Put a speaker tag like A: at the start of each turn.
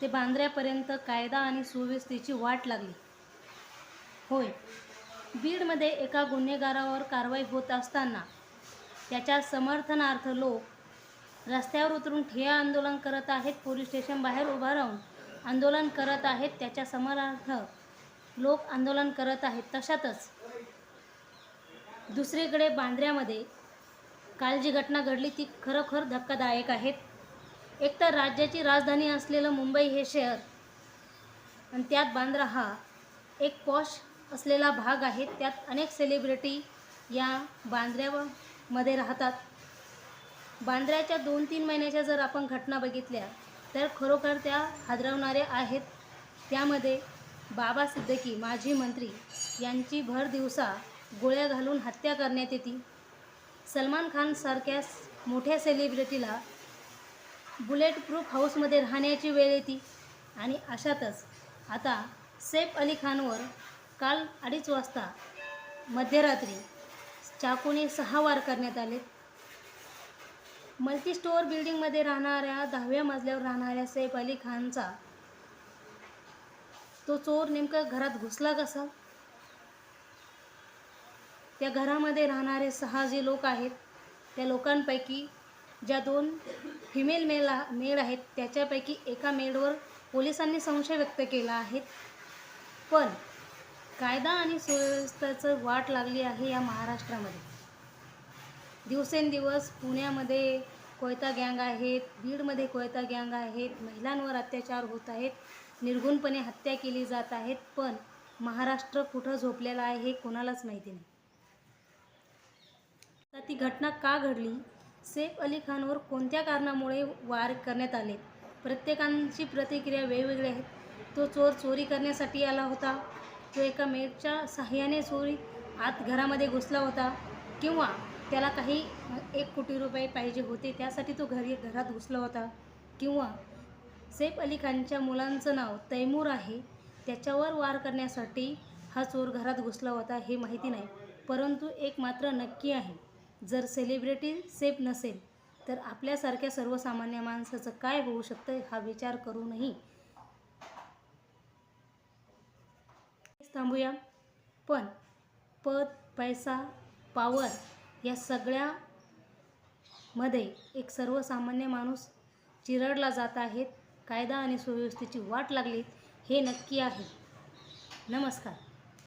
A: ते बांद्र्यापर्यंत कायदा आणि सुव्यवस्थेची वाट लागली. होय बीडमध्ये एका गुन्हेगारावर कारवाई होत असताना त्याच्या समर्थनार्थ लोक रस्त्यावर उतरून ठिया आंदोलन करत आहेत पोलीस स्टेशन बाहेर उभा राहून आंदोलन करत आहेत त्याच्या समर्थार्थ लोक आंदोलन करत आहेत. तशातच दुसरीकडे बांद्र्यामध्ये काल जी घटना घडली ती खरोखर धक्कादायक आहेत एकतर राज्याची राजधानी असलेलं मुंबई हे शहर. आणि त्यात बांद्रा हा एक पॉश असलेला भाग आहे. त्यात अनेक सेलिब्रिटी या बांद्र्यामध्ये राहतात. बांद्र्याच्या दोन तीन महिन्याच्या जर आपण घटना बघितल्या तर खरोखर त्या हादरवणाऱ्या आहेत. त्यामध्ये बाबा सिद्दकी माजी मंत्री यांची भर दिवसा गोळ्या घालून हत्या करण्यात येते. सलमान खानसारख्या मोठ्या सेलिब्रिटीला बुलेट प्रूफ हाऊसमध्ये राहण्याची वेळ येते. आणि अशातच आता सैफ अली खानवर काल अडीच वाजता मध्यरात्री चाकूने सहा वार करण्यात आले. मल्टी स्टोअर बिल्डिंगमध्ये राहणाऱ्या दहाव्या मजल्यावर राहणाऱ्या सैफ अली खानचा तो चोर नेमका घरात घुसला कसा? त्या घरामध्ये राहणारे सहा जे लोक आहेत त्या लोकांपैकी ज्या दोन फिमेल मेल मेड आहेत त्याच्यापैकी एका मेडवर पोलिसांनी संशय व्यक्त केला आहे. पण कायदा आणि सुव्यवस्थेचं वाट लागली आहे या महाराष्ट्रामध्ये. दिवसेंदिवस पुण्यामध्ये कोयता गँग आहेत बीडमध्ये कोयता गँग आहेत महिलांवर अत्याचार होत आहेत निर्गुणपणे हत्या केली जात आहेत पण महाराष्ट्र कुठं झोपलेलं आहे हे कोणालाच माहिती नाही. तर ती घटना का घडली? सैफ अली खानवर कोणत्या कारणामुळे वार करण्यात आले? प्रत्येकांची प्रतिक्रिया वेगवेगळी आहेत. तो चोर चोरी करण्यासाठी आला होता. तो एका मेडच्या सहाय्याने चोरी आत घरामध्ये घुसला होता किंवा त्याला काही एक कोटी रुपये पाहिजे होते त्यासाठी तो घरी घरात घुसला होता किंवा सैफ अली खानच्या मुलांचं नाव तैमूर आहे त्याच्यावर वार करण्यासाठी हा चोर घरात घुसला होता हे माहिती नाही परंतु एक मात्र नक्की आहे. जर सेलिब्रिटी सेफ नसेल तर आपल्यासारख्या सर्वसामान्य माणसाचं काय होऊ शकतं हा विचार करूनही? थांबूया. पण पद पैसा पावर या सगळ्यामध्ये एक सर्वसामान्य माणूस चिरडला जात आहेत. कायदा आणि सुव्यवस्थेची वाट लागली हे नक्की आहे. नमस्कार.